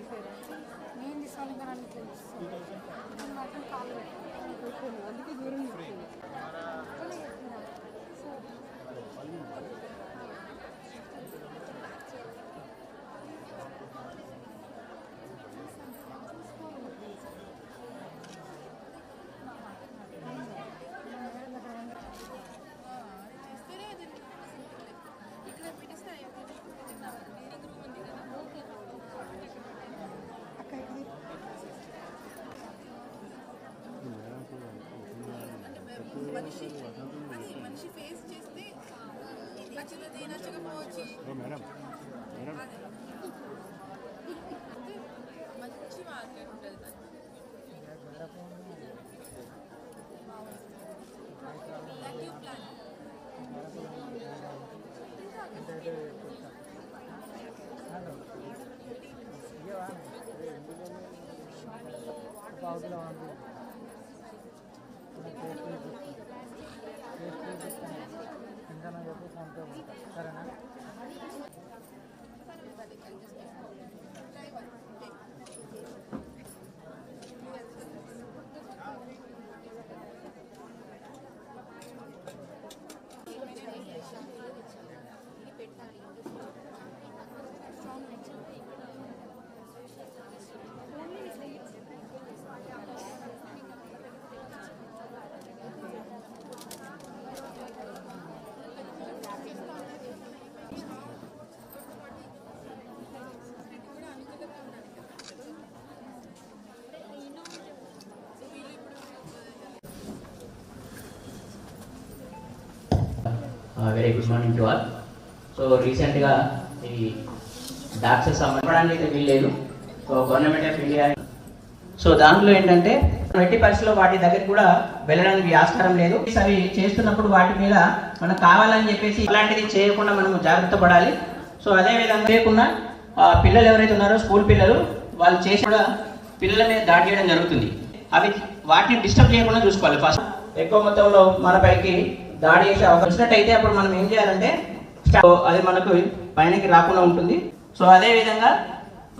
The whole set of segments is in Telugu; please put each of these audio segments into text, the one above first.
మీరు నేను తీసుకోవాలి ఇంకా అందుకే దూరం మనిషి అది మనిషి ఫేస్ చేస్తే నచ్చుతుంది నచ్చకపోవచ్చు. మంచి మార్కెట్ ఉంటుంది దానికి plan very good morning to all so రీసెంట్గా ఈ డాక్టర్స్ అమ్మడానికి అయితే వీల్లేదు. So government of India so దాంట్లో ఏంటంటే ఎట్టి పరిస్థితుల్లో వాటి దగ్గర కూడా వెళ్ళడానికి ఆస్కారం లేదు. అవి చేస్తున్నప్పుడు వాటి మీద మనకు కావాలని చెప్పేసి ఇలాంటిది చేయకుండా మనం జాగ్రత్త పడాలి. సో అదే విధంగా చేయకుండా పిల్లలు ఎవరైతే ఉన్నారో స్కూల్ పిల్లలు వాళ్ళు చేసి కూడా పిల్లల మీద దాడి చేయడం జరుగుతుంది. అవి వాటిని డిస్టర్బ్ చేయకుండా చూసుకోవాలి ఫస్ట్. ఎక్కువ మొత్తంలో మన పైకి దాడి చేసే అవకాశం వచ్చినట్టయితే అప్పుడు మనం ఏం చేయాలంటే సో అది మనకు పైనకి రాకుండా ఉంటుంది. సో అదే విధంగా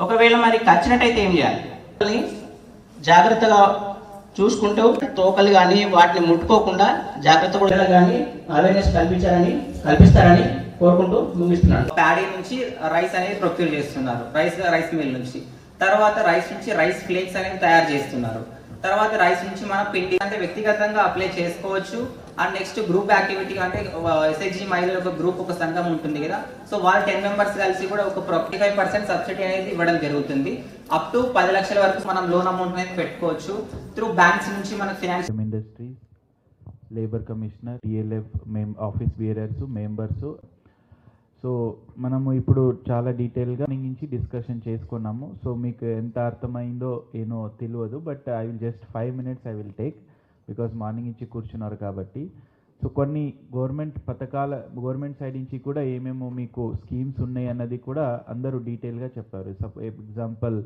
ఒకవేళ మరి కచ్చినట్టయితే ఏం చేయాలి? జాగ్రత్తగా చూసుకుంటూ తోకలు కానీ వాటిని ముట్టుకోకుండా జాగ్రత్త కూడా కానీ అవేర్నెస్ కల్పించాలని కల్పిస్తారని కోరుకుంటూ ముగిస్తున్నాను. ప్యాడీ నుంచి రైస్ అనేది ప్రొక్యూర్ చేస్తున్నారు. రైస్ రైస్ మిల్ నుంచి. తర్వాత రైస్ నుంచి రైస్ ఫ్లేక్స్ అనేవి తయారు చేస్తున్నారు. తర్వాత రైస్ నుంచి మనం పిండి అంటే వ్యక్తిగతంగా అప్లై చేసుకోవచ్చు. అండ్ నెక్స్ట్ గ్రూప్ యాక్టివిటీ అంటే ఎస్హెచ్జి మహిళల ఒక గ్రూప్ ఒక సంఘం ఉంటుంది కదా. సో వాళ్ళు టెన్ మెంబర్స్ కలిసి కూడా ఒక ఫిఫ్టీ ఫైవ్ పర్సెంట్ సబ్సిడీ అనేది ఇవ్వడం జరుగుతుంది. అప్ టు పది లక్షల వరకు మనం లోన్ అమౌంట్ అనేది పెట్టుకోవచ్చు. త్రూ బ్యాంక్స్ నుంచి మన finance industries labour commissioner TLF మేం ఆఫీస్ బియరర్స్ మెంబర్స్ సో మనము ఇప్పుడు చాలా డీటెయిల్గా నుంచి డిస్కషన్ చేసుకున్నాము. సో మీకు ఎంత అర్థమైందో ఏనో తెలియదు but I will just five minutes I will take because morning నుంచి కూర్చున్నారు కాబట్టి. సో కొన్ని గవర్నమెంట్ పథకాల గవర్నమెంట్ సైడ్ నుంచి కూడా ఏమేమో మీకు స్కీమ్స్ ఉన్నాయి అన్నది కూడా అందరూ డీటెయిల్గా చెప్పారు. సప్ ఎగ్జాంపుల్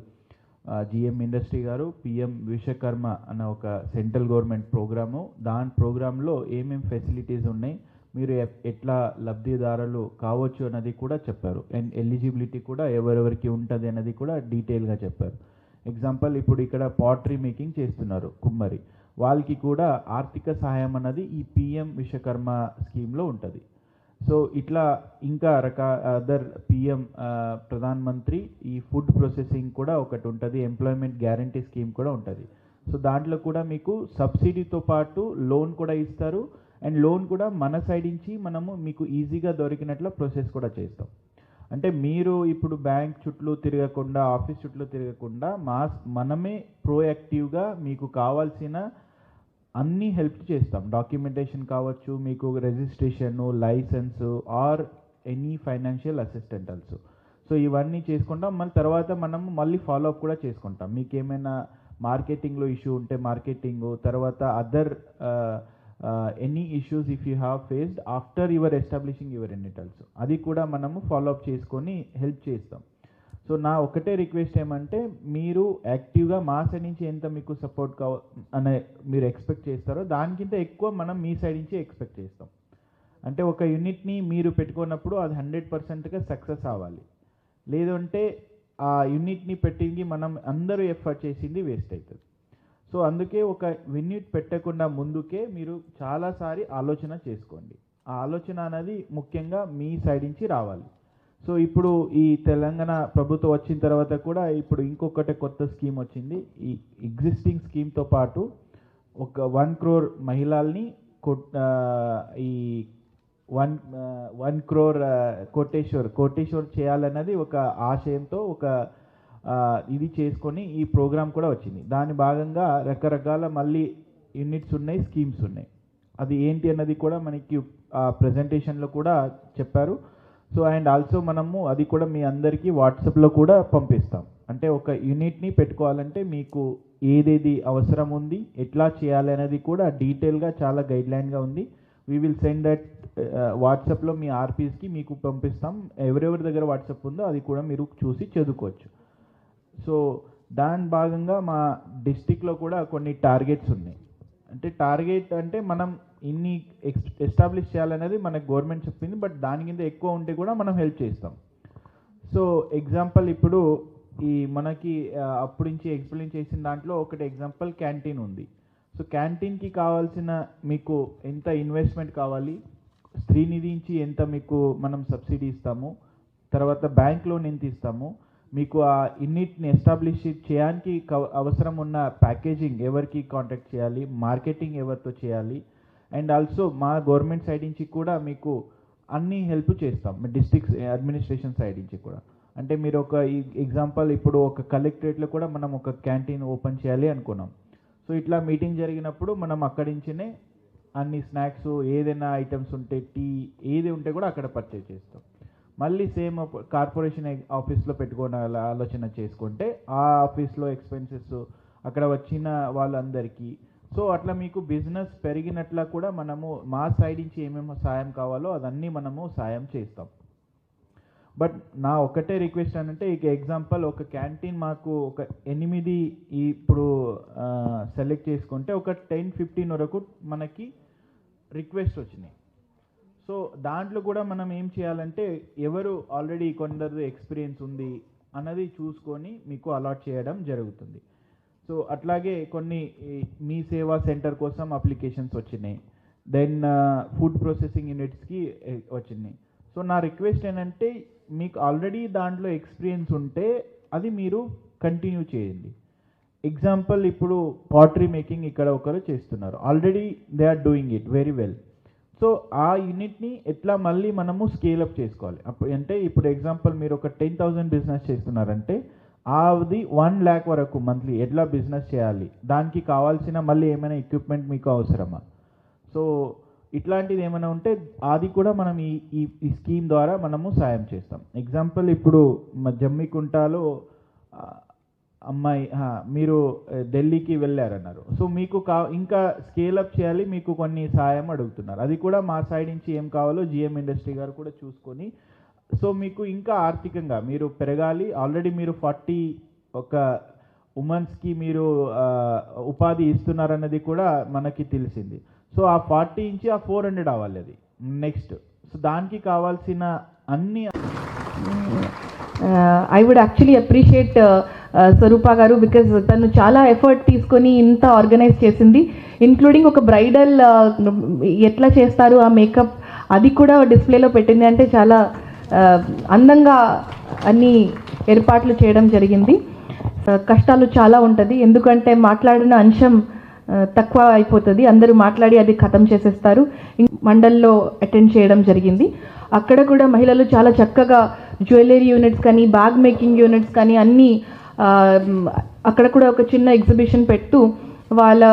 జిఎం ఇండస్ట్రీ గారు పిఎం విశ్వకర్మ అన్న ఒక సెంట్రల్ గవర్నమెంట్ ప్రోగ్రాము దాని ప్రోగ్రాంలో ఏమేమి ఫెసిలిటీస్ ఉన్నాయి మీరు ఎ- ఎట్లా లబ్ధిదారులు కావచ్చు అన్నది కూడా చెప్పారు. అండ్ ఎలిజిబిలిటీ కూడా ఎవరెవరికి ఉంటుంది అన్నది కూడా డీటెయిల్గా చెప్పారు. ఎగ్జాంపుల్ ఇప్పుడు ఇక్కడ పాట్రీ మేకింగ్ చేస్తున్నారు కుమ్మరి. వాళ్ళకి కూడా ఆర్థిక సహాయం అన్నది ఈ పిఎం విశ్వకర్మ స్కీమ్లో ఉంటుంది. సో ఇట్లా ఇంకా రకా అదర్ పిఎం ప్రధాన్ మంత్రి ఈ ఫుడ్ ప్రాసెసింగ్ కూడా ఒకటి ఉంటుంది ఎంప్లాయ్మెంట్ గ్యారంటీ స్కీమ్ కూడా ఉంటుంది. సో దాంట్లో కూడా మీకు సబ్సిడీతో పాటు లోన్ కూడా ఇస్తారు అండ్ లోన్ కూడా మన సైడ్ నుంచి మనము మీకు ఈజీగా దొరికినట్లు ప్రాసెస్ కూడా చేస్తాం. అంటే మీరు ఇప్పుడు బ్యాంక్ చుట్టూ తిరగకుండా ఆఫీస్ చుట్టూ తిరగకుండా మా మనమే ప్రోయాక్టివ్గా మీకు కావాల్సిన అన్నీ హెల్ప్ చేస్తాం. డాక్యుమెంటేషన్ కావచ్చు మీకు registration licence or any financial assistant also so ఇవన్నీ చేసుకుంటాం. మళ్ళీ తర్వాత మనం మళ్ళీ ఫాలో అప్ కూడా చేసుకుంటాం. మీకు ఏమైనా మార్కెటింగ్లో ఇష్యూ ఉంటే మార్కెటింగ్ తర్వాత other any issues if you have faced after your establishing your unit also అది కూడా మనము ఫాలో అప్ చేసుకొని హెల్ప్ చేస్తాం. సో నా ఒకటే రిక్వెస్ట్ ఏమంటే మీరు యాక్టివ్గా మా సైడ్ నుంచి ఎంత మీకు సపోర్ట్ కావ అనే మీరు ఎక్స్పెక్ట్ చేస్తారో దానికింత ఎక్కువ మనం మీ సైడ్ నుంచి ఎక్స్పెక్ట్ చేస్తాం. అంటే ఒక యూనిట్ని మీరు పెట్టుకున్నప్పుడు అది హండ్రెడ్ పర్సెంట్గా సక్సెస్ అవ్వాలి. లేదంటే ఆ యూనిట్ని పెట్టింది మనం అందరూ ఎఫర్ట్ చేసింది వేస్ట్ అవుతుంది సో అందుకే ఒక యూనిట్ పెట్టకుండా ముందుకే మీరు చాలాసారి ఆలోచన చేసుకోండి. ఆ ఆలోచన అనేది ముఖ్యంగా మీ సైడ్ నుంచి రావాలి. సో ఇప్పుడు ఈ తెలంగాణ ప్రభుత్వం వచ్చిన తర్వాత కూడా ఇప్పుడు ఇంకొకటి కొత్త స్కీమ్ వచ్చింది. ఈ ఎగ్జిస్టింగ్ స్కీమ్తో పాటు ఒక వన్ క్రోర్ మహిళల్ని ఈ వన్ వన్ క్రోర్ కోటేశ్వర్ కోటేశ్వర్ చేయాలన్నది ఒక ఆశయంతో ఒక ఇది చేసుకొని ఈ ప్రోగ్రాం కూడా వచ్చింది. దాని భాగంగా రకరకాల మళ్ళీ యూనిట్స్ ఉన్నాయి స్కీమ్స్ ఉన్నాయి. అది ఏంటి అన్నది కూడా మనకి ఆ ప్రజెంటేషన్లో కూడా చెప్పారు. సో అండ్ ఆల్సో మనము అది కూడా మీ అందరికీ వాట్సాప్లో కూడా పంపిస్తాం. అంటే ఒక యూనిట్ని పెట్టుకోవాలంటే మీకు ఏదేది అవసరం ఉంది ఎట్లా చేయాలి అనేది కూడా డీటెయిల్గా చాలా గైడ్లైన్గా ఉంది. వీ విల్ సెండ్ దట్ వాట్సాప్లో మీ ఆర్పీస్కి మీకు పంపిస్తాం. ఎవరెవరి దగ్గర వాట్సాప్ ఉందో అది కూడా మీరు చూసి చదువుకోవచ్చు. సో దాని భాగంగా మా డిస్టిక్లో కూడా కొన్ని టార్గెట్స్ ఉన్నాయి. అంటే టార్గెట్ అంటే మనం ఇన్ని ఎస్టాబ్లిష్ చేయాలనేది మనకు గవర్నమెంట్ చెప్పింది బట్ దాని కింద ఎక్కువ ఉంటే కూడా మనం హెల్ప్ చేస్తాం. సో ఎగ్జాంపుల్ ఇప్పుడు ఈ మనకి ఆ, నుంచి ఎక్స్ప్లెయిన్ చేసిన దాంట్లో ఒకటి ఎగ్జాంపుల్ క్యాంటీన్ ఉంది. సో క్యాంటీన్కి కావాల్సిన మీకు ఎంత ఇన్వెస్ట్మెంట్ కావాలి స్త్రీనిధి నుంచి ఎంత మీకు మనం సబ్సిడీ ఇస్తాము తర్వాత బ్యాంక్ లోన్ ఎంత ఇస్తాము మీకు ఆ ఇన్నిటిని ఎస్టాబ్లిష్ చేయడానికి కవ- అవసరం ఉన్న ప్యాకేజింగ్ ఎవరికి కాంటాక్ట్ చేయాలి మార్కెటింగ్ ఎవరితో చేయాలి అండ్ ఆల్సో మా గవర్నమెంట్ సైడ్ నుంచి కూడా మీకు అన్ని హెల్ప్ చేస్తాం డిస్ట్రిక్ట్ అడ్మినిస్ట్రేషన్ సైడ్ నుంచి కూడా. అంటే మీరు ఒక ఎగ్జాంపుల్ ఇప్పుడు ఒక కలెక్టరేట్లో కూడా మనం ఒక క్యాంటీన్ ఓపెన్ చేయాలి అనుకున్నాం. సో ఇట్లా మీటింగ్ జరిగినప్పుడు మనం అక్కడి నుంచినే అన్ని స్నాక్స్ ఏదైనా ఐటమ్స్ ఉంటే టీ ఏది ఉంటే కూడా అక్కడ పర్చేజ్ చేస్తాం. మళ్ళీ సేమ్ కార్పొరేషన్ ఆఫీస్లో పెట్టుకోవాల ఆలోచన చేసుకుంటే ఆ ఆఫీస్లో ఎక్స్పెన్సెస్ అక్కడ వచ్చిన వాళ్ళందరికీ. సో అట్లా మీకు బిజినెస్ పెరిగినట్లా కూడా మనము మా సైడ్ నుంచి ఏమేమి సాయం కావాలో అదన్నీ మనము సాయం చేస్తాం. బట్ నా ఒకటే రిక్వెస్ట్ అంటే ఇక ఎగ్జాంపుల్ ఒక క్యాంటీన్ మాకు ఒక ఎనిమిది ఇప్పుడు సెలెక్ట్ చేసుకుంటే ఒక టెన్ ఫిఫ్టీన్ వరకు మనకి రిక్వెస్ట్ వచ్చినాయి. సో దాంట్లో కూడా మనం ఏం చేయాలంటే ఎవరు ఆల్రెడీ కొందరు ఎక్స్పీరియన్స్ ఉంది అన్నది చూసుకొని మీకు అలాట్ చేయడం జరుగుతుంది. సో అట్లాగే కొన్ని మీ సేవా సెంటర్ కోసం అప్లికేషన్స్ వచ్చినాయి. దెన్ ఫుడ్ ప్రాసెసింగ్ యూనిట్స్కి వచ్చినాయి. సో నా రిక్వెస్ట్ ఏంటంటే మీకు ఆల్రెడీ దాంట్లో ఎక్స్పీరియన్స్ ఉంటే అది మీరు కంటిన్యూ చేయండి. ఎగ్జాంపుల్ ఇప్పుడు పాటరీ మేకింగ్ ఇక్కడ ఒకరు చేస్తున్నారు. Already they are doing it very well so ఆ యూనిట్ని ఎట్లా మళ్ళీ మనము స్కేలప్ చేసుకోవాలి? అప్పుడు అంటే ఇప్పుడు ఎగ్జాంపుల్ మీరు ఒక టెన్ థౌజండ్ బిజినెస్ చేస్తున్నారంటే అది వన్ ల్యాక్ వరకు మంత్లీ ఎట్లా బిజినెస్ చేయాలి? దానికి కావాల్సిన మళ్ళీ ఏమైనా ఎక్విప్మెంట్ మీకు అవసరమా? సో ఇట్లాంటిది ఏమైనా ఉంటే అది కూడా మనం ఈ ఈ ఈ స్కీమ్ ద్వారా మనము సాయం చేస్తాం. ఎగ్జాంపుల్ ఇప్పుడు మా జమ్మికుంటలో అమ్మాయి మీరు ఢిల్లీకి వెళ్ళారన్నారు. సో మీకు కా ఇంకా స్కేల్ అప్ చేయాలి మీకు కొన్ని సాయం అడుగుతున్నారు. అది కూడా మా సైడ్ నుంచి ఏం కావాలో జిఎం ఇండస్ట్రీ గారు కూడా చూసుకొని సో మీకు ఇంకా ఆర్థికంగా మీరు పెరగాలి. ఆల్రెడీ మీరు ఫార్టీ ఒక ఉమెన్స్కి మీరు ఉపాధి ఇస్తున్నారన్నది కూడా మనకి తెలిసింది. సో ఆ ఫార్టీ నుంచి ఆ ఫోర్ హండ్రెడ్ అవ్వాలి అది. నెక్స్ట్ సో దానికి కావాల్సిన అన్ని I would actually appreciate Swarupa గారు బికాజ్ తను చాలా ఎఫర్ట్ తీసుకొని ఇంత ఆర్గనైజ్ చేసింది ఇంక్లూడింగ్ ఒక బ్రైడల్ uh, ఎట్లా చేస్తారు ఆ మేకప్ అది కూడా డిస్ప్లేలో పెట్టింది అంటే చాలా uh, అందంగా అన్ని ఏర్పాట్లు చేయడం జరిగింది. Uh, కష్టాలు చాలా ఉంటుంది. ఎందుకంటే మాట్లాడిన అంశం తక్కువ అయిపోతుంది. అందరూ మాట్లాడి అది ఖతం చేసేస్తారు. మండల్లో అటెండ్ చేయడం జరిగింది. అక్కడ కూడా మహిళలు చాలా చక్కగా జ్యువెలరీ యూనిట్స్ కానీ బ్యాగ్ మేకింగ్ యూనిట్స్ కానీ అన్నీ అక్కడ కూడా ఒక చిన్న ఎగ్జిబిషన్ పెట్టు వాళ్ళ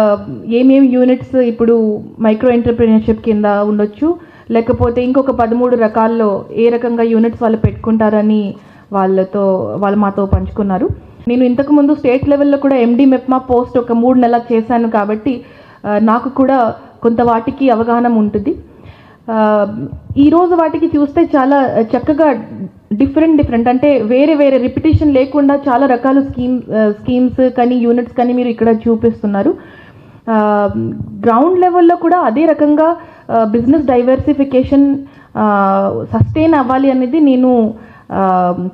ఏమేమి యూనిట్స్ ఇప్పుడు మైక్రో ఎంటర్ప్రీనర్షిప్ కింద ఉండొచ్చు. లేకపోతే ఇంకొక పదమూడు రకాల్లో ఏ రకంగా యూనిట్స్ వాళ్ళు పెట్టుకుంటారని వాళ్ళతో వాళ్ళు మాతో పంచుకున్నారు. నేను ఇంతకుముందు స్టేట్ లెవెల్లో కూడా ఎండి మెప్మా పోస్ట్ ఒక మూడు నెలలు చేశాను కాబట్టి నాకు కూడా కొంత వాటికి అవగాహన ఉంటుంది. ఈరోజు వాటికి చూస్తే చాలా చక్కగా డిఫరెంట్ డిఫరెంట్ అంటే వేరే వేరే రిపిటేషన్ లేకుండా చాలా రకాల స్కీమ్ స్కీమ్స్ కానీ యూనిట్స్ కానీ మీరు ఇక్కడ చూపిస్తున్నారు. గ్రౌండ్ లెవెల్లో కూడా అదే రకంగా బిజినెస్ డైవర్సిఫికేషన్ సస్టైన్ అవ్వాలి అనేది నేను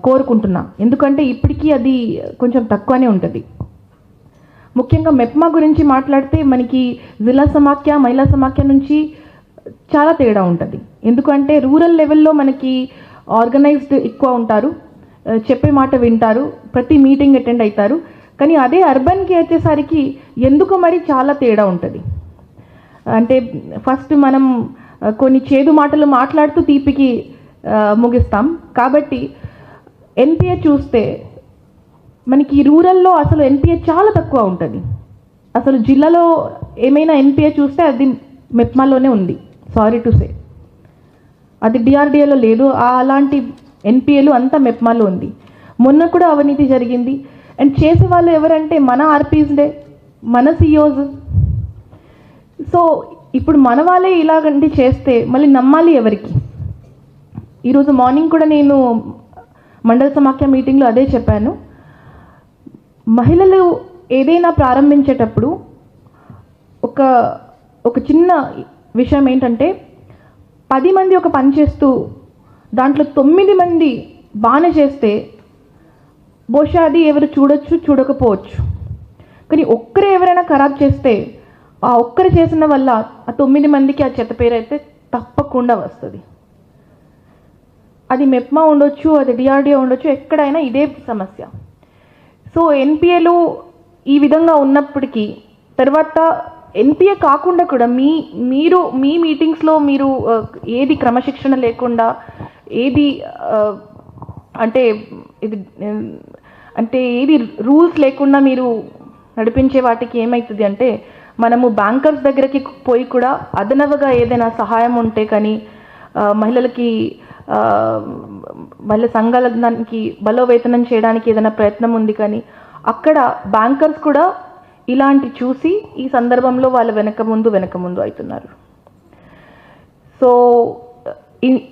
కోరుకుంటున్నా. ఎందుకంటే ఇప్పటికీ అది కొంచెం తక్కువనే ఉంటుంది. ముఖ్యంగా మెప్మా గురించి మాట్లాడితే మనకి జిల్లా సమాఖ్య మహిళా సమాఖ్య నుంచి చాలా తేడా ఉంటుంది. ఎందుకంటే రూరల్ లెవెల్లో మనకి ఆర్గనైజ్డ్ ఎక్కువ ఉంటారు. చెప్పే మాట వింటారు. ప్రతి మీటింగ్ అటెండ్ అవుతారు కానీ అదే అర్బన్కి వచ్చేసరికి ఎందుకు మరి చాలా తేడా ఉంటుంది. అంటే ఫస్ట్ మనం కొన్ని చేదు మాటలు మాట్లాడుతూ తీపికి ముగిస్తాం. కాబట్టి ఎన్పిఏ చూస్తే మనకి రూరల్లో అసలు ఎన్పిఏ చాలా తక్కువ ఉంటుంది. అసలు జిల్లాలో ఏమైనా ఎన్పిఏ చూస్తే అది మెప్మాలోనే ఉంది. సారీ టు సే అది డిఆర్డిఏలో లేదు. అలాంటి ఎన్పిఏలు అంతా మెప్మాలో ఉంది. మొన్న కూడా అవినీతి జరిగింది. అండ్ చేసే వాళ్ళు ఎవరంటే మన ఆర్పీస్డే మన సిఇఓస్ సో ఇప్పుడు మన వాళ్ళే ఇలాగంటి చేస్తే మళ్ళీ నమ్మాలి ఎవరికి? ఈరోజు మార్నింగ్ కూడా నేను మండల సమాఖ్య మీటింగ్లో అదే చెప్పాను. మహిళలు ఏదైనా ప్రారంభించేటప్పుడు ఒక ఒక చిన్న విషయం ఏంటంటే పది మంది ఒక పని చేస్తూ దాంట్లో తొమ్మిది మంది బాగానే చేస్తే బహుశా అది ఎవరు చూడొచ్చు చూడకపోవచ్చు. కానీ ఒక్కరే ఎవరైనా ఖరాబ్ చేస్తే ఆ ఒక్కరు చేసిన వల్ల ఆ తొమ్మిది మందికి ఆ చెత్త పేరు అయితే తప్పకుండా వస్తుంది. అది మెప్మా ఉండొచ్చు అది డిఆర్డిఓ ఉండొచ్చు ఎక్కడైనా ఇదే సమస్య. సో ఎన్పిఏలు ఈ విధంగా ఉన్నప్పటికీ తర్వాత ఎన్పిఏ కాకుండా కూడా మీ మీరు మీ మీటింగ్స్లో మీరు ఏది క్రమశిక్షణ లేకుండా ఏది అంటే ఇది అంటే ఏది రూల్స్ లేకుండా మీరు నడిపించే వాటికి ఏమవుతుంది అంటే మనము బ్యాంకర్స్ దగ్గరికి పోయి కూడా అదనవగా ఏదైనా సహాయం ఉంటే కానీ మహిళలకి మళ్ళీ సంఘాల దానికి బలోవేతనం చేయడానికి ఏదైనా ప్రయత్నం ఉంది కానీ అక్కడ బ్యాంకర్స్ కూడా ఇలాంటి చూసి ఈ సందర్భంలో వాళ్ళు వెనక ముందు వెనక ముందు అవుతున్నారు. సో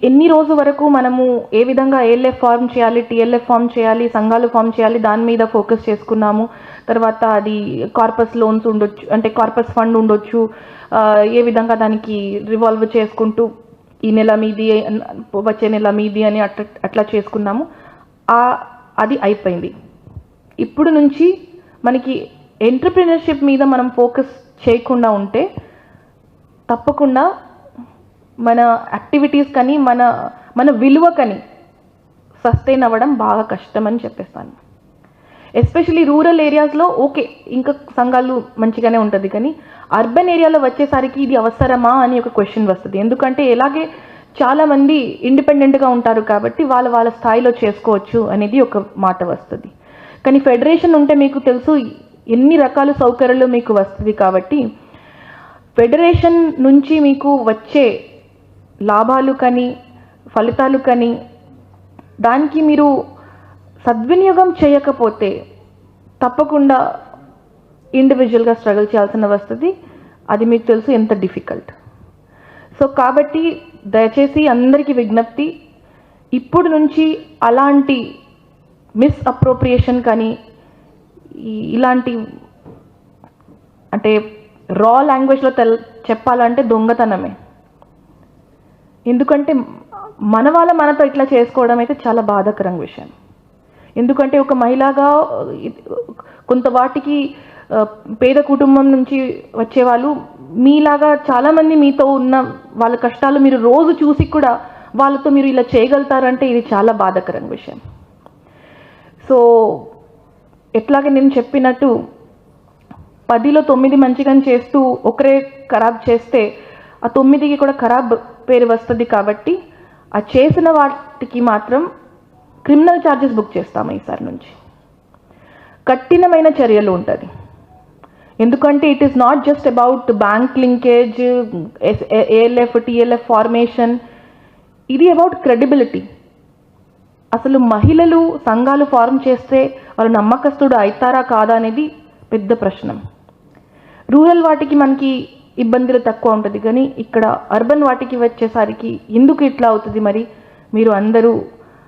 ఎన్ని రోజు వరకు మనము ఏ విధంగా ఏఎల్ఎఫ్ ఫార్మ్ చేయాలి టీఎల్ఎఫ్ ఫార్మ్ చేయాలి సంఘాలు ఫామ్ చేయాలి దాని మీద ఫోకస్ చేసుకున్నాము. తర్వాత అది కార్పస్ లోన్స్ ఉండొచ్చు అంటే కార్పస్ ఫండ్ ఉండొచ్చు. ఏ విధంగా దానికి రివాల్వ్ చేసుకుంటూ ఈ నెల మీది వచ్చే నెల మీది అని అట్లా అట్లా చేసుకున్నాము. ఆ అది అయిపోయింది. ఇప్పుడు నుంచి మనకి ఎంటర్ప్రినర్షిప్ మీద మనం ఫోకస్ చేయకుండా ఉంటే తప్పకుండా మన యాక్టివిటీస్ కానీ మన మన విలువ కానీ సస్టైన్ అవ్వడం బాగా కష్టం అని చెప్పేస్తాను. ఎస్పెషలీ రూరల్ ఏరియాస్లో ఓకే ఇంకా సంఘాలు మంచిగానే ఉంటుంది కానీ అర్బన్ ఏరియాలో వచ్చేసరికి ఇది అవసరమా అని ఒక క్వశ్చన్ వస్తుంది. ఎందుకంటే ఎలాగే చాలామంది ఇండిపెండెంట్గా ఉంటారు కాబట్టి వాళ్ళ వాళ్ళ స్థాయిలో చేసుకోవచ్చు అనేది ఒక మాట వస్తుంది. కానీ ఫెడరేషన్ ఉంటే మీకు తెలుసు ఎన్ని రకాల సౌకర్యాలు మీకు వస్తుంది కాబట్టి ఫెడరేషన్ నుంచి మీకు వచ్చే లాభాలు కానీ ఫలితాలు కానీ దానికి మీరు సద్వినియోగం చేయకపోతే తప్పకుండా ఇండివిజువల్గా స్ట్రగుల్ చేయాల్సిన వస్తుంది. అది మీకు తెలుసు ఎంత డిఫికల్ట్ సో కాబట్టి దయచేసి అందరికీ విజ్ఞప్తి ఇప్పుడు నుంచి అలాంటి మిస్ అప్రోప్రియేషన్ కానీ ఇలాంటి అంటే రా లాంగ్వేజ్లో తెల్ చెప్పాలంటే దొంగతనమే. ఎందుకంటే మన వాళ్ళ మనతో ఇట్లా చేసుకోవడం అయితే చాలా బాధాకరం విషయం. ఎందుకంటే ఒక మహిళగా కొంత వాటికి పేద కుటుంబం నుంచి వచ్చేవాళ్ళు మీలాగా చాలామంది మీతో ఉన్న వాళ్ళ కష్టాలు మీరు రోజు చూసి కూడా వాళ్ళతో మీరు ఇలా చేయగలుగుతారంటే ఇది చాలా బాధాకరం విషయం. సో ఎట్లాగే నేను చెప్పినట్టు పదిలో తొమ్మిది మంచిగా చేస్తూ ఒకరే ఖరాబ్ చేస్తే ఆ తొమ్మిదికి కూడా ఖరాబ్ పేరు వస్తుంది కాబట్టి ఆ చేసిన వాటికి మాత్రం క్రిమినల్ ఛార్జెస్ బుక్ చేస్తాము ఈసారి నుంచి. కఠినమైన చర్యలు ఉంటుంది. ఎందుకంటే it is not just about bank linkage ALF TLF formation ఇది అబౌట్ క్రెడిబిలిటీ అసలు మహిళలు సంఘాలు ఫార్మ్ చేస్తే వాళ్ళు నమ్మకస్తుడు అవుతారా కాదా అనేది పెద్ద ప్రశ్న. రూరల్ వాటికి మనకి ఇబ్బందులు తక్కువ ఉంటుంది. కానీ ఇక్కడ అర్బన్ వాటికి వచ్చేసరికి ఎందుకు ఇట్లా అవుతుంది మరి? మీరు అందరూ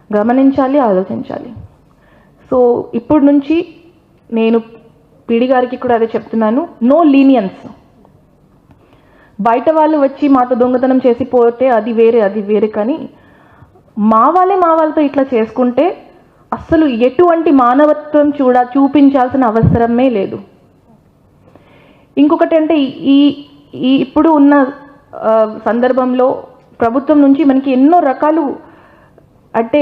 గమనించాలి ఆలోచించాలి. సో ఇప్పుడు నుంచి నేను పీడి గారికి కూడా అదే చెప్తున్నాను. నో లీనియన్స్ బయట వాళ్ళు వచ్చి మాతో దొంగతనం చేసి పోతే అది వేరే అది వేరే కానీ మా వాళ్ళే మా వాళ్ళతో ఇట్లా చేసుకుంటే అస్సలు ఎటువంటి మానవత్వం చూడ చూపించాల్సిన అవసరమే లేదు. ఇంకొకటి అంటే ఈ ఈ ఇప్పుడు ఉన్న సందర్భంలో ప్రభుత్వం నుంచి మనకి ఎన్నో రకాలు అంటే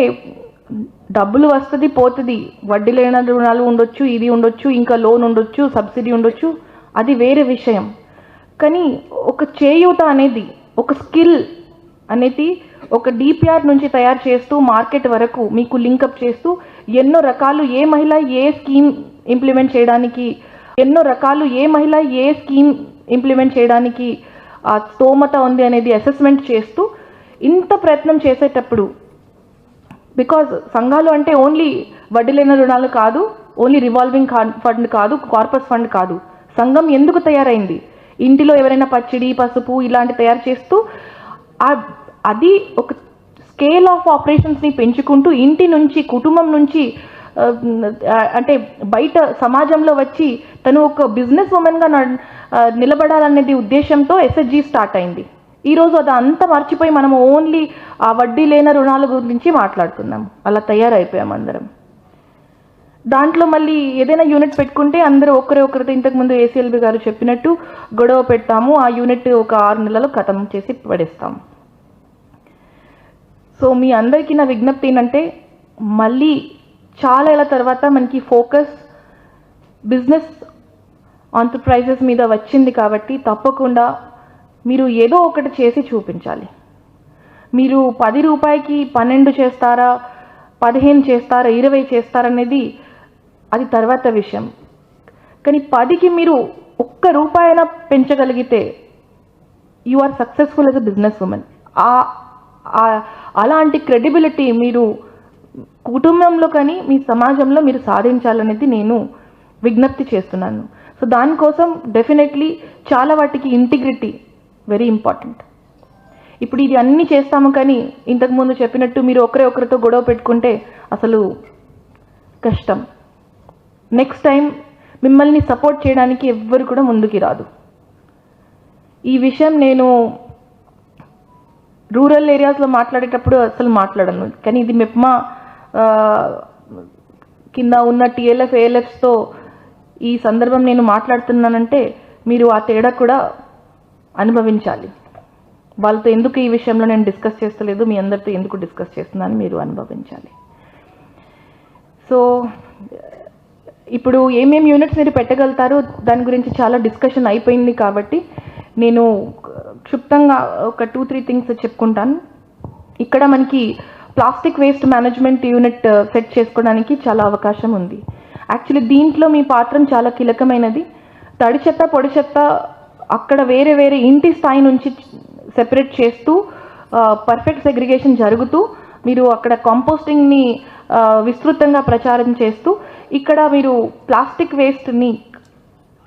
డబ్బులు వస్తుంది పోతుంది. వడ్డీ లేని రుణాలు ఉండొచ్చు ఇది ఉండొచ్చు ఇంకా లోన్ ఉండొచ్చు సబ్సిడీ ఉండొచ్చు. అది వేరే విషయం. కానీ ఒక చేయూత అనేది ఒక స్కిల్ అనేది ఒక డిపిఆర్ నుంచి తయారు చేస్తూ మార్కెట్ వరకు మీకు లింకప్ చేస్తూ ఎన్నో రకాలు ఏ మహిళ ఏ స్కీమ్ ఇంప్లిమెంట్ చేయడానికి ఎన్నో రకాలు ఏ మహిళ ఏ స్కీమ్ ఇంప్లిమెంట్ చేయడానికి ఆ స్తోమత ఉంది అనేది అసెస్మెంట్ చేస్తూ ఇంత ప్రయత్నం చేసేటప్పుడు బికాజ్ సంఘాలు అంటే ఓన్లీ వడ్డీ లేని రుణాలు కాదు ఓన్లీ రివాల్వింగ్ ఫండ్ కాదు కార్పస్ ఫండ్ కాదు. సంఘం ఎందుకు తయారైంది? ఇంటిలో ఎవరైనా పచ్చడి పసుపు ఇలాంటి తయారు చేస్తూ అది ఒక స్కేల్ ఆఫ్ ఆపరేషన్స్ని పెంచుకుంటూ ఇంటి నుంచి కుటుంబం నుంచి అంటే బయట సమాజంలో వచ్చి తను ఒక బిజినెస్ ఉమెన్గా నిలబడాలనేది ఉద్దేశంతో ఎస్ఎస్జి స్టార్ట్ అయింది. ఈరోజు అది అంతా మర్చిపోయి మనం ఓన్లీ ఆ వడ్డీ లేని రుణాల గురించి మాట్లాడుతున్నాం అలా తయారైపోయాం అందరం. దాంట్లో మళ్ళీ ఏదైనా యూనిట్ పెట్టుకుంటే అందరూ ఒకరే ఒకరితో ఇంతకుముందు ఏసీఎల్బి గారు చెప్పినట్టు గొడవ పెడతాము ఆ యూనిట్ ఒక ఆరు నెలలు ఖతం చేసి పడేస్తాం సో మీ అందరికీ నా విజ్ఞప్తి ఏంటంటే మళ్ళీ చాలా ఏళ్ళ తర్వాత మనకి ఫోకస్ బిజినెస్ ఆంటర్ప్రైజెస్ మీద వచ్చింది కాబట్టి తప్పకుండా మీరు ఏదో ఒకటి చేసి చూపించాలి. మీరు పది రూపాయికి పన్నెండు చేస్తారా పదిహేను చేస్తారా ఇరవై చేస్తారనేది అది తర్వాత విషయం. కానీ పదికి మీరు ఒక్క రూపాయన పెంచగలిగితే you are successful as a business women అలాంటి క్రెడిబిలిటీ మీరు కుటుంబంలో కానీ మీ సమాజంలో మీరు సాధించాలనేది నేను విజ్ఞప్తి చేస్తున్నాను. సో దానికోసం డెఫినెట్లీ చాలా వాటికి ఇంటిగ్రిటీ వెరీ ఇంపార్టెంట్ ఇప్పుడు ఇది అన్నీ చేస్తాము కానీ ఇంతకుముందు చెప్పినట్టు మీరు ఒకరే ఒకరితో గొడవ పెట్టుకుంటే అసలు కష్టం. నెక్స్ట్ టైం మిమ్మల్ని సపోర్ట్ చేయడానికి ఎవ్వరు కూడా ముందుకి రాదు. ఈ విషయం నేను రూరల్ ఏరియాస్లో మాట్లాడేటప్పుడు అసలు మాట్లాడను. కానీ ఇది మెప్మా కింద ఉన్న టీఎల్ఎఫ్ ఏఎల్ఎఫ్స్తో ఈ సందర్భం నేను మాట్లాడుతున్నానంటే మీరు ఆ తేడా కూడా అనుభవించాలి. వాళ్ళతో ఎందుకు ఈ విషయంలో నేను డిస్కస్ చేస్తలేదు మీ అందరితో ఎందుకు డిస్కస్ చేస్తున్నాను మీరు అనుభవించాలి. సో ఇప్పుడు ఏమేమి యూనిట్స్ మీరు పెట్టగలుగుతారో దాని గురించి చాలా డిస్కషన్ అయిపోయింది కాబట్టి నేను క్షుప్తంగా ఒక టూ త్రీ థింగ్స్ చెప్పుకుంటాను. ఇక్కడ మనకి plastic waste management unit set చేసుకోవడానికి చాలా అవకాశం ఉంది. యాక్చువల్లీ దీంట్లో మీ పాత్ర చాలా కీలకమైనది. తడి చెత్త పొడి చెత్త అక్కడ వేరే వేరే ఇంటి స్థాయి నుంచి సెపరేట్ చేస్తూ పర్ఫెక్ట్ సెగ్రిగేషన్ జరుగుతూ మీరు అక్కడ కంపోస్టింగ్ని విస్తృతంగా ప్రచారం చేస్తూ ఇక్కడ మీరు ప్లాస్టిక్ వేస్ట్ని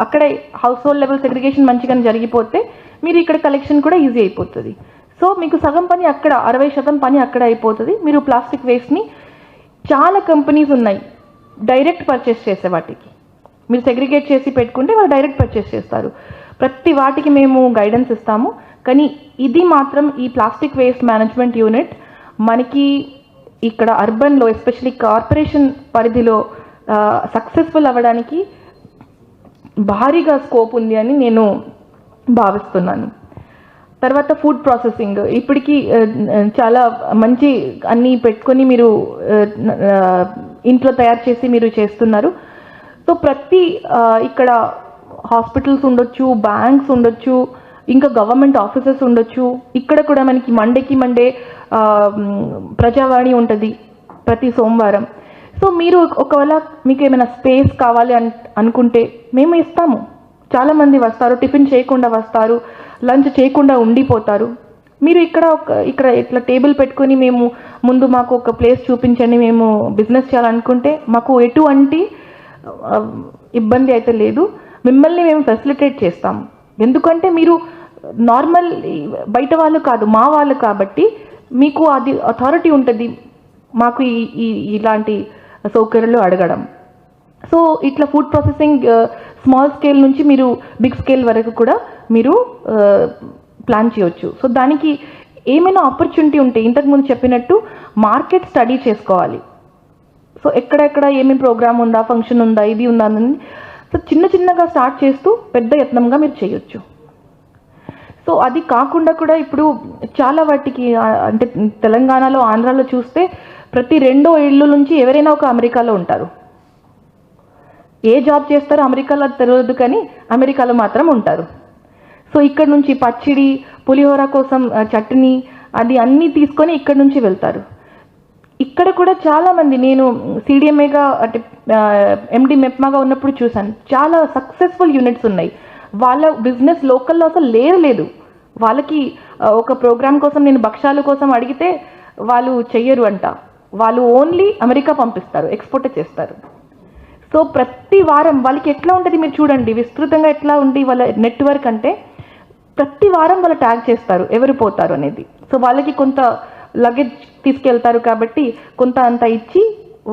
అక్కడే హౌస్ హోల్డ్ లెవెల్ సెగ్రిగేషన్ మంచిగా జరిగిపోతే మీరు ఇక్కడ కలెక్షన్ కూడా ఈజీ అయిపోతుంది. సో మీకు సగం పని అక్కడ అరవై శాతం పని అక్కడ అయిపోతుంది. మీరు ప్లాస్టిక్ వేస్ట్ని చాలా కంపెనీస్ ఉన్నాయి డైరెక్ట్ పర్చేస్ చేసే వాటికి. మీరు సెగ్రిగేట్ చేసి పెట్టుకుంటే వాళ్ళు డైరెక్ట్ పర్చేస్ చేస్తారు. ప్రతి వాటికి మేము గైడెన్స్ ఇస్తాము. కానీ ఇది మాత్రం ఈ ప్లాస్టిక్ వేస్ట్ మేనేజ్మెంట్ యూనిట్ మనకి ఇక్కడ అర్బన్లో ఎస్పెషలీ కార్పొరేషన్ పరిధిలో సక్సెస్ఫుల్ అవ్వడానికి భారీగా స్కోప్ ఉంది అని నేను భావిస్తున్నాను. తర్వాత ఫుడ్ ప్రాసెసింగ్ ఇప్పటికీ చాలా మంచి అన్నీ పెట్టుకొని మీరు ఇంట్లో తయారు చేసి మీరు చేస్తున్నారు. సో ప్రతి ఇక్కడ హాస్పిటల్స్ ఉండొచ్చు బ్యాంక్స్ ఉండొచ్చు ఇంకా గవర్నమెంట్ ఆఫీసెస్ ఉండొచ్చు. ఇక్కడ కూడా మనకి మండేకి మండే ప్రజావాణి ఉంటుంది ప్రతి సోమవారం. సో మీరు ఒకవేళ మీకు ఏమైనా స్పేస్ కావాలి అన్ అనుకుంటే మేము ఇస్తాము. చాలామంది వస్తారు టిఫిన్ చేయకుండా వస్తారు లంచ్ చేయకుండా ఉండిపోతారు. మీరు ఇక్కడ ఒక ఇక్కడ ఇట్లా టేబుల్ పెట్టుకొని మేము ముందు మాకు ఒక ప్లేస్ చూపించండి మేము బిజినెస్ చేయాలనుకుంటే మాకు ఎటువంటి ఇబ్బంది అయితే లేదు. మిమ్మల్ని మేము ఫెసిలిటేట్ చేస్తాం ఎందుకంటే మీరు నార్మల్ బయట వాళ్ళు కాదు మా వాళ్ళు కాబట్టి మీకు అది అథారిటీ ఉంటుంది మాకు ఈ ఇలాంటి సౌకర్యాలు అడగడం. సో ఇట్లా ఫుడ్ ప్రాసెసింగ్ స్మాల్ స్కేల్ నుంచి మీరు బిగ్ స్కేల్ వరకు కూడా మీరు ప్లాన్ చేయొచ్చు. సో దానికి ఏమైనా ఆపర్చునిటీ ఉంటే ఇంతకుముందు చెప్పినట్టు మార్కెట్ స్టడీ చేసుకోవాలి. సో ఎక్కడెక్కడ ఏమేమి ప్రోగ్రామ్ ఉందా ఫంక్షన్ ఉందా ఇది ఉందా అని చిన్న చిన్నగా స్టార్ట్ చేస్తూ పెద్ద యత్నంగా మీరు చేయొచ్చు. సో అది కాకుండా కూడా ఇప్పుడు చాలా వాటికి అంటే తెలంగాణలో ఆంధ్రాలో చూస్తే ప్రతి రెండో ఇళ్ళు నుంచి ఎవరైనా ఒక అమెరికాలో ఉంటారు. ఏ జాబ్ చేస్తారో అమెరికాలో అది తెలియదు కానీ అమెరికాలో మాత్రం ఉంటారు. సో ఇక్కడ నుంచి పచ్చిడి పులిహోర కోసం చట్నీ అది అన్నీ తీసుకొని ఇక్కడ నుంచి వెళ్తారు. ఇక్కడ కూడా చాలామంది నేను సిడిఎంఏగా అంటే ఎండి మెప్మాగా ఉన్నప్పుడు చూశాను. చాలా సక్సెస్ఫుల్ యూనిట్స్ ఉన్నాయి. వాళ్ళ బిజినెస్ లోకల్లో అసలు లేదు లేదు. వాళ్ళకి ఒక ప్రోగ్రామ్ కోసం నేను భక్ష్యాలు కోసం అడిగితే వాళ్ళు చెయ్యరు అంట. వాళ్ళు ఓన్లీ అమెరికా పంపిస్తారు ఎక్స్పోర్ట్ చేస్తారు. సో ప్రతి వారం వాళ్ళకి ఎట్లా ఉంటుంది మీరు చూడండి. విస్తృతంగా ఎట్లా ఉంది వాళ్ళ నెట్వర్క్ అంటే ప్రతి వారం వాళ్ళు ట్యాగ్ చేస్తారు ఎవరు పోతారు అనేది. సో వాళ్ళకి కొంత లగేజ్ తీసుకెళ్తారు కాబట్టి కొంత అంత ఇచ్చి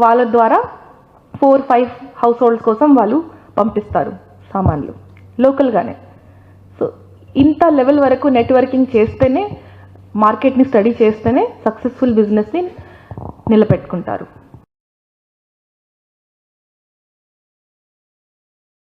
వాళ్ళ ద్వారా ఫోర్ ఫైవ్ హౌస్ హోల్డ్స్ కోసం వాళ్ళు పంపిస్తారు సామాన్లు లోకల్గానే సో ఇంత లెవెల్ వరకు నెట్వర్కింగ్ చేస్తేనే మార్కెట్ని స్టడీ చేస్తేనే సక్సెస్ఫుల్ బిజినెస్ని నిలబెట్టుకుంటారు.